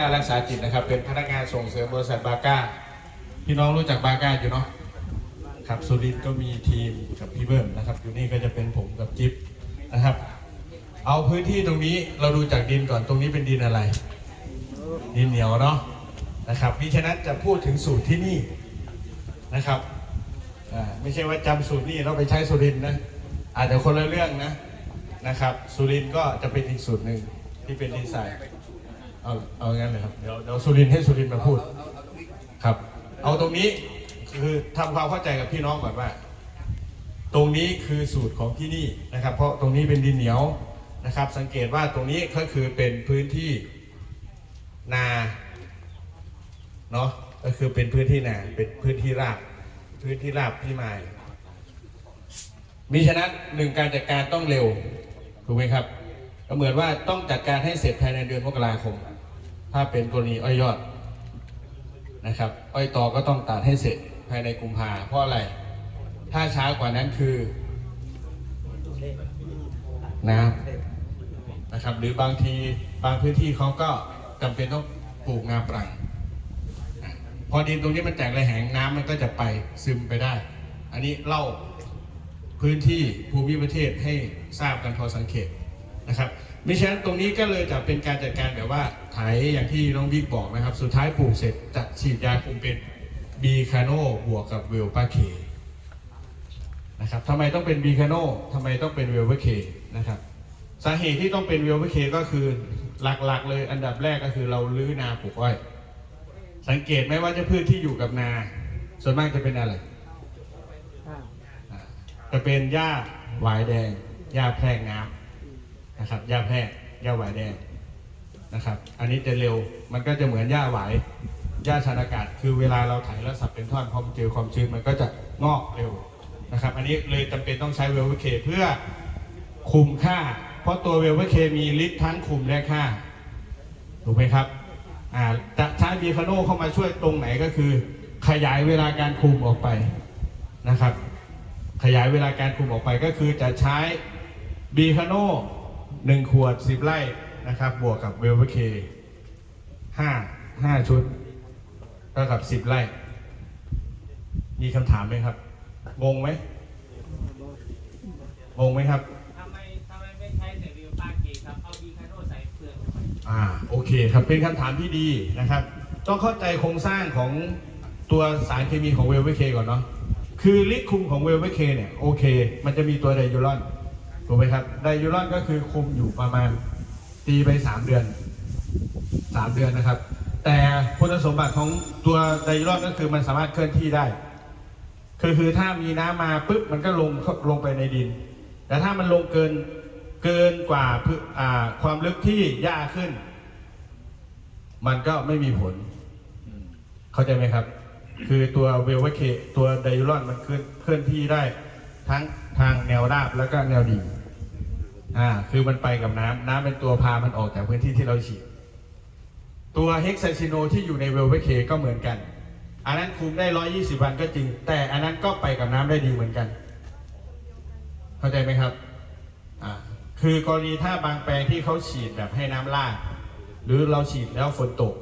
การรักษาจิตนะครับ เป็นพนักงานส่งเสริมบริษัทบาก้าพี่น้องรู้จักบาก้าอยู่เนาะครับสุรินก็มีทีมกับพี่เบิ้มนะครับ อยู่นี่ก็จะเป็นผมกับจิ๊บนะครับ เอาพื้นที่ตรงนี้เราดูจากดินก่อนตรงนี้เป็นดินอะไร ดินเหนียวเนาะนะครับมิฉะนั้นจะพูดถึงสูตรที่นี่นะครับไม่ใช่ว่าจำสูตรนี่เราไปใช้สุรินนะอาจจะคนละเรื่องนะนะครับ สุรินก็จะเป็นอีกสูตรหนึ่งที่เป็นดีไซน์ เอาเอางั้นเลยครับเดี๋ยวเดี๋ยวสุรินทร์ให้สุรินทร์มาพูดครับ เอาตรงนี้คือทำความเข้าใจกับพี่น้องก่อนว่า ตรงนี้คือสูตรของที่นี่นะครับ เพราะตรงนี้เป็นดินเหนียวนะครับ สังเกตว่าตรงนี้ก็คือเป็นพื้นที่นาเนาะก็คือเป็นพื้นที่นาเป็นพื้นที่ราบพื้นที่ราบที่ไม้มีฉะนั้นหนึ่งการจัดการต้องเร็วถูกไหมครับก็เหมือนว่าต้องจัดการให้เสร็จภายในเดือนมกราคม ถ้าเป็นกรณีอ้อยยอดนะครับ อ้อยตอก็ต้องตัดให้เสร็จภายในกุมภาเพราะอะไร ถ้าช้ากว่านั้นคือน้ำนะครับ หรือบางทีบางพื้นที่เขาก็จำเป็นต้องปลูกงาปรัง พอดินตรงนี้มันแตกระแหงน้ำมันก็จะไปซึมไปได้ อันนี้เล่าพื้นที่ภูมิประเทศให้ทราบกันพอสังเกต นะครับมิฉะนั้นตรงนี้ก็เลยจะเป็นการจัดการแบบว่าไถอย่างที่น้องบิ๊กบอกนะครับ สุดท้ายปลูกเสร็จจะฉีดยาคุมเป็นบีคาโนบวกกับเวลปาเคนะครับทำไมต้องเป็นบีคาโนทำไมต้องเป็นเวลเวอร์เคนะครับสาเหตุที่ต้องเป็นเวลเวอร์เคก็คือหลักๆ เลยอันดับแรกก็คือเราลื้อนาปลูกอ้อยสังเกตไหมว่าจะพืชที่อยู่กับนา ส่วนมากจะเป็นอะไรอ่าจะเป็นหญ้าหวายแดงหญ้าแพรกน้ำ นะครับหญ้าแพรกหญ้าหวายแดงนะครับ อันนี้จะเร็วมันก็จะเหมือนหญ้าหวายหญ้าชานอากาศ คือเวลาเราไถแล้วสับเป็นท่อนพอมันเจอความชื้นมันก็จะงอกเร็วนะครับ อันนี้เลยจำเป็นต้องใช้เวลเวเคเพื่อคุมค่า เพราะตัวเวลเวเคมีฤทธิ์ทั้งคุมและค่าถูกไหมครับอ่าจะใช้บีคาโนเข้ามาช่วยตรงไหนก็คือ ขยายเวลาการคุมออกไปนะครับ ขยายเวลาการคุมออกไปก็คือจะใช้บีคาโน หนึ่งขวดสิบไร่นะครับ บวกกับเวลเวอร์เคห้าห้าชุดเท่ากับสิบไร่ มีคำถามไหมครับ งงไหมงงไหมครับทำไมทำไมไม่ใช้แต่วิวปาเกตครับเอาดีคาโนใส่เปลือกทำไมอ่าโอเคครับเป็นคำถามที่ดีนะครับ ต้องเข้าใจโครงสร้างของตัวสารเคมีของเวลเวเคก่อนเนาะคือฤทธิ์คุมของเวลเวเคเนี่ยโอเค มันจะมีตัวไดยูรอน ถูกไหมครับไดยูรอนก็คือคุมอยู่ประมาณตีไป 3 เดือน 3 เดือนนะครับ แต่คุณสมบัติของตัวไดยูรอนก็คือมันสามารถเคลื่อนที่ได้ คือคือถ้ามีน้ำมาปุ๊บมันก็ลงลงไปในดิน แต่ถ้ามันลงเกินเกินกว่าความลึกที่หญ้าขึ้น มันก็ไม่มีผล เข้าใจไหมครับ คือตัวเวลเวเคตัวไดยูรอนมันเคลื่อนเคลื่อนที่ได้ทั้งทางแนวราบแล้วก็แนวดิ่ง อ่าคือมันไปกับน้ำน้ำเป็นตัวพามันออกจากพื้นที่ที่เราฉีด ตัวเฮกซซิโนที่อยู่ในเวลเวเคก็เหมือนกัน อันนั้นคุมได้120วันก็จริง แต่อันนั้นก็ไปกับน้ำได้ดีเหมือนกัน เข้าใจไหมครับอ่าคือกรณีถ้าบางแปลงที่เขาฉีดแบบให้น้ำลาดหรือเราฉีดแล้วฝนตก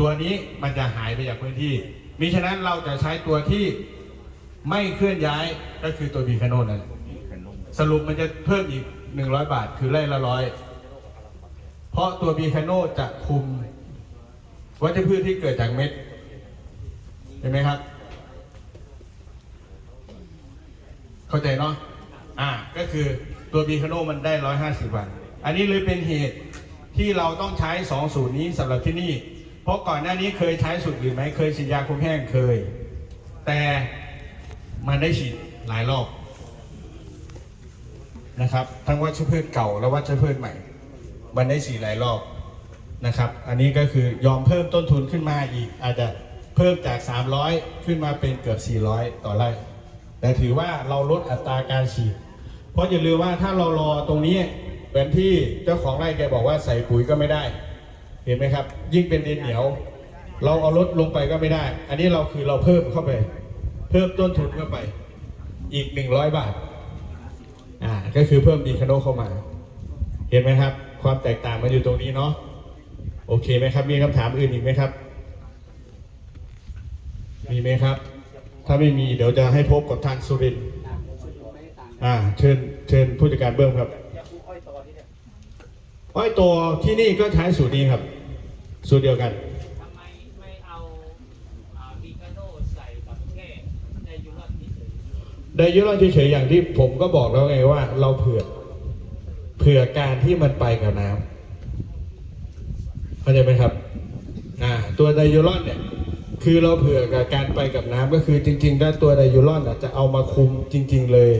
ตัวนี้มันจะหายไปจากพื้นที่มิฉะนั้นเราจะใช้ตัวที่ไม่เคลื่อนย้ายก็คือตัวบีคาโนนนั่นแหละ สรุปมันจะเพิ่มอีก 100 บาทคือไร่ละร้อย เพราะตัวบีคโนจะคุมวัชพืชที่เกิดจากเม็ด เห็นไหมครับ เข้าใจเนาะอ่าก็คือตัวบีคาโนมันได้ 150 วัน อันนี้เลยเป็นเหตุที่เราต้องใช้ 2 สูตรนี้สำหรับที่นี่ เพราะก่อนหน้านี้เคยใช้สูตรอื่นไหม เคยฉีดยาคุมแห้งเคย แต่มันได้ฉีดหลายรอบ นะครับ ทั้งวัชพืชเก่าและวัชพืชใหม่ มันได้ฉีดหลายรอบนะครับ อันนี้ก็คือยอมเพิ่มต้นทุนขึ้นมาอีก อาจจะเพิ่มจาก 300 ขึ้นมาเป็นเกือบ 400 ต่อไร่ แต่ถือว่าเราลดอัตราการฉีด เพราะอย่าลืมว่าถ้าเรารอตรงนี้เป็นที่เจ้าของไร่แกบอกว่าใส่ปุ๋ยก็ไม่ได้ เห็นไหมครับ ยิ่งเป็นดินเหนียว เราเอารถลงไปก็ไม่ได้ อันนี้เราคือเราเพิ่มเข้าไป เพิ่มต้นทุนเข้าไปอีก 100 บาท อ่าก็คือเพิ่มดีคาโนเข้ามา เห็นไหมครับ ความแตกต่างมันอยู่ตรงนี้เนาะโอเคไหมครับ มีคำถามอื่นอีกไหมครับ มีไหมครับ ถ้าไม่มีเดี๋ยวจะให้พบกับทางสุรินทร์อ่าเชิญเชิญผู้จัดการเบิ้มครับอ้อยตัวที่นี่ก็ใช้สูตรนี้ครับ สูตรเดียวกัน ทำไมไม่เอาอ่าบีคาโนใส่กับแค่ไดยูรอนที่เฉย ไดยุรอนเฉยๆอย่างที่ผมก็บอกแล้วไงว่า เราเผื่อเผื่อการที่มันไปกับน้ำเข้าใจไหมครับอ่าตัวไดยูรอนเนี่ย คือเราเผื่อกับการไปกับน้ำก็คือจริงๆถ้าตัวไดยูรอนจะเอามาคุมจริง ๆเลย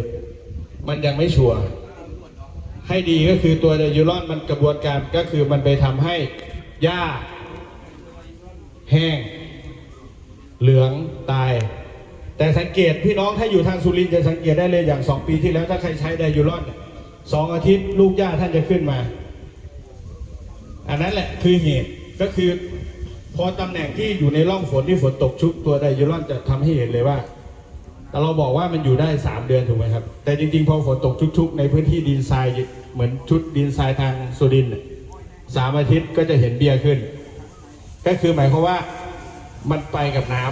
มันยังไม่ชัวร์ให้ดีก็คือตัวไดยูรอนมันกระบวนการก็คือมันไปทำให้หญ้า แห้ง เหลืองตาย แต่สังเกตพี่น้องถ้าอยู่ทางสุรินทร์จะสังเกตได้เลยอย่างสองปีที่แล้ว ถ้าใครใช้ไดยูรอนสองอาทิตย์ลูกหญ้าท่านจะขึ้นมา อันนั้นแหละคือเหตุก็คือพอตำแหน่งที่อยู่ในร่องฝนที่ฝนตกชุกตัวไดยูรอนจะทำให้เห็นเลยว่า แต่เราบอกว่ามันอยู่ได้ 3 เดือนถูกไหมครับ แต่จริงๆ พอฝนตกชุกๆ ในพื้นที่ดินทรายเหมือนชุดดินทรายทางสุรินทร์สามอาทิตย์ก็จะเห็นเบี้ยขึ้น ก็คือหมายความว่ามันไปกับน้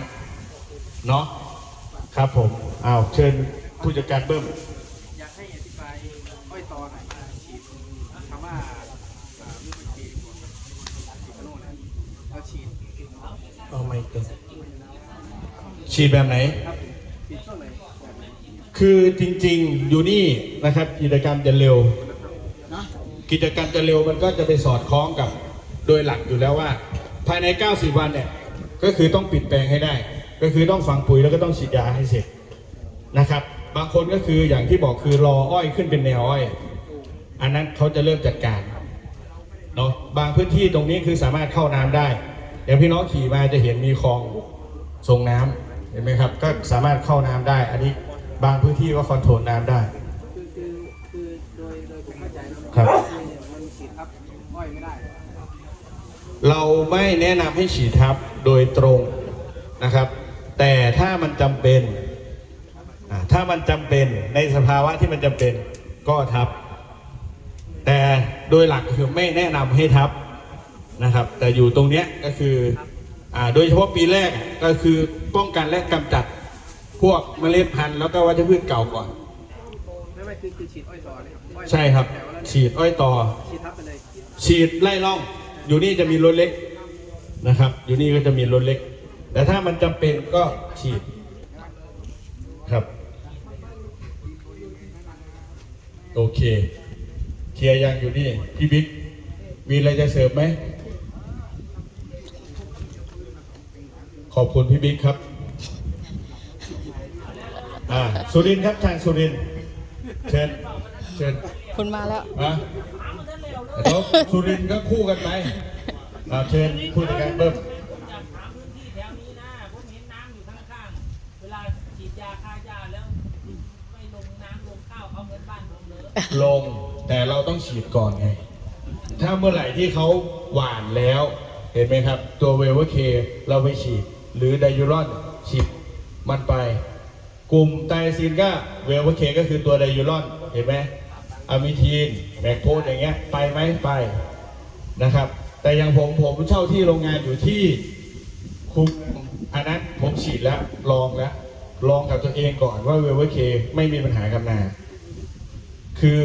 ำเนาะ ครับผมอ้าวเชิญผู้จัดการเบิ้มอยากให้อธิบายอ้อยตอหน่อยว่าฉีดคำว่าอ่าลูกมันฉีดฉีดกระโน่นนะเราฉีดเอาไม่เกินฉีดแบบไหนครับฉีดช่วงไหนแบบไหนคือจริงๆอยู่นี่นะครับกิจกรรมจะเร็วนะกิจกรรมจะเร็วมันก็จะไปสอดคล้องกับโดยหลักอยู่แล้วว่า ภายใน 90 วันเนี่ยก็คือต้องปิดแปลงให้ได้ ก็คือต้องฝังปุ๋ยแล้วก็ต้องฉีดยาให้เสร็จนะครับ บางคนก็คืออย่างที่บอกคือรออ้อยขึ้นเป็นแนวอ้อย อันนั้นเขาจะเริ่มจัดการเนาะบางพื้นที่ตรงนี้คือสามารถเข้าน้ำได้อย่างพี่น้องขี่มาจะเห็นมีคลองส่งน้ำเห็นไหมครับ ก็สามารถเข้าน้ำได้ อันนี้บางพื้นที่ก็คอนโทรลน้ำได้ครับเราไม่แนะนำให้ฉีดทับโดยตรงนะครับ แต่ถ้ามันจำเป็นถ้ามันจำเป็นในสภาวะที่มันจำเป็นก็ทับ แต่โดยหลักคือไม่แนะนำให้ทับนะครับ แต่อยู่ตรงเนี้ยก็คืออ่าโดยเฉพาะปีแรกก็คือป้องกันและกำจัดพวกเมล็ดพันธุ์แล้วก็วัชพืชเก่าก่อนไม่ไม่คือคือฉีดอ้อยตอเลยอ้อยใช่ครับ ฉีดอ้อยต่อฉีทับไปเลยฉีดไล่ล่อง อยู่นี่จะมีรถเล็กนะครับ อยู่นี่ก็จะมีรถเล็ก แต่ถ้ามันจำเป็นก็ฉีดครับ โอเค เคลียร์ยังอยู่นี่ พี่บิ๊ก มีอะไรจะเสริมไหม ขอบคุณพี่บิ๊กครับ อ่า สุรินทร์ครับ ทางสุรินทร์เชิญ เชิญคุณมาแล้วอะแล้วสุรินทร์ก็คู่กันไปอ่าเชิญผู้จัดการเบิ้ม ลงแต่เราต้องฉีดก่อนไง ถ้าเมื่อไหร่ที่เขาหวานแล้ว เห็นไหมครับ ตัวเวเวอร์เคเราไปฉีด หรือไดยูรอนฉีดมันไป กลุ่มไตรซีนก็เวเวอร์เคก็คือตัวไดยูรอนเห็นไหมอะมิทีนแมกโพสอย่างเงี้ยไปไหมไปนะครับ แต่อย่างผมผมเช่าที่โรงงานอยู่ที่คุมอันนั้นผมฉีดแล้วลองแล้วลองกับตัวเองก่อนว่าเวเวอร์เคไม่มีปัญหากับนา คือ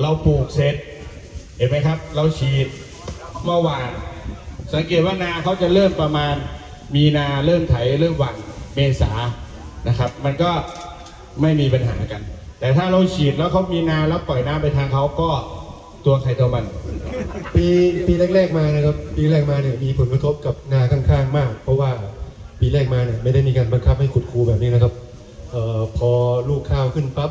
เราปลูกเสร็จ เห็นไหมครับ เราฉีดเมื่อวาน สังเกตว่านาเขาจะเริ่มประมาณมีนาเริ่มไถเริ่มหว่านเมษานะครับ มันก็ไม่มีปัญหากัน แต่ถ้าเราฉีดแล้วเขามีนาแล้วปล่อยน้ำไปทางเขาก็ตัวใครตัวมัน ปีปีแรกๆมานะครับปีแรกมาเนี่ยมีผลกระทบกับนาข้างๆ มาก เพราะว่าปีแรกมาเนี่ยไม่ได้มีการบังคับให้ขุดคูแบบนี้นะครับเอ่อพอลูกข้าวขึ้นปั๊บ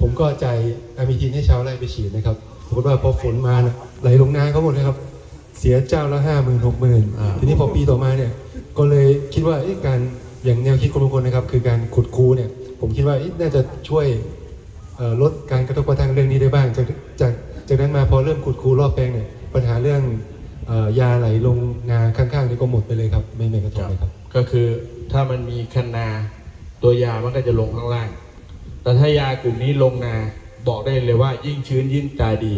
ผมก็จ่ายอะมิทินให้ชาวไร่ไปฉีดนะครับปรากฏว่าพอฝนมาน่ะไหลลงนาเขาหมดเลยครับ เสียเจ้าละห้าหมื่นหกหมื่นอ่าทีนี้พอปีต่อมาเนี่ยก็เลยคิดว่าเอ๊ะการอย่างแนวคิดคนบางคนนะครับ คือการขุดคูเนี่ยผมคิดว่าเอ๊ะน่าจะช่วยเอ่อลดการกระทบกระทั่งเรื่องนี้ได้บ้าง จากจากจากนั้นมาพอเริ่มขุดคูรอบแปลงเนี่ยปัญหาเรื่องเอ่อยาไหลลงนาข้างๆนี่ก็หมดไปเลยครับ ไม่ไม่กระทบเลยครับ ก็คือถ้ามันมีคันนาตัวยามันก็จะลงข้างล่าง แต่ถ้ายากลุ่มนี้ลงนาบอกได้เลยว่ายิ่งชื้นยิ่งตาดี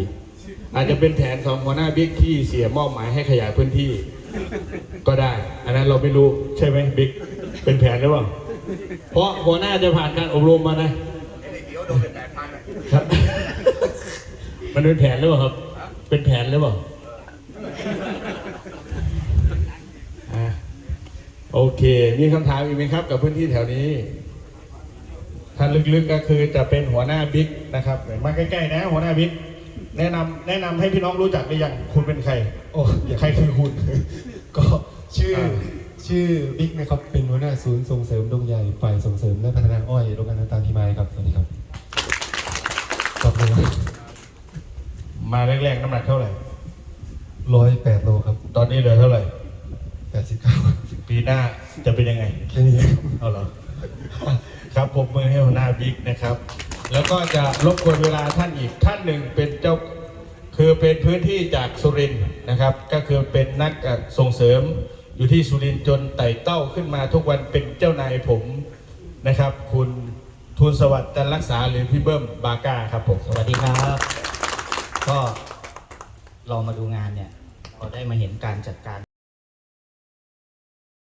อาจจะเป็นแผนของหัวหน้าบิ๊กที่เสียมอบหมายให้ขยายพื้นที่ ก็ได้ อันนั้นเราไม่รู้ใช่ไหมบิ๊กเป็นแผนหรือเปล่าเพราะหัวหน้าจะผ่านการอบรมมานะครับมันเป็นแผนหรือเปล่าครับ เป็นแผนหรือเปล่าโอเค มีคำถามอีกไหมครับ กับพื้นที่แถวนี้ ถ้าลึกๆก็คือจะเป็นหัวหน้าบิ๊กนะครับมาใกล้ๆนะหัวหน้าบิ๊กแนะนำแนะนำให้พี่น้องรู้จักหรือยังคุณเป็นใคร โอ้อย่าใครคือคุณ ก็ชื่ออ่าชื่อบิ๊กนะครับเป็นหัวหน้าศูนย์ส่งเสริมดงใหญ่ฝ่ายส่งเสริมและพัฒนาอ้อยโรงงานน้ำตาลพิมายครับสวัสดีครับครับมาแรกๆน้ำหนักเท่าไหร่ร้อยแปดโลครับ ตอนนี้เหลือเท่าไหร่แปดสิบเก้าปีหน้าจะเป็นยังไงแค่นี้ครับเอาเหรอ ครับผมมือให้หัวหน้าบิ๊กนะครับ แล้วก็จะรบกวนเวลาท่านอีกท่านหนึ่งเป็นเจ้าคือเป็นพื้นที่จากสุรินนะครับ ก็คือเป็นนักส่งเสริมอยู่ที่สุรินจนไต่เต้าขึ้นมาทุกวันเป็นเจ้านายผมนะครับ คุณทูลสวัสดิ์จันทร์รักษาหรือพี่เบิ้มบาก้าครับผมสวัสดีครับ ก็เรามาดูงานเนี่ยเราได้มาเห็นการจัดการ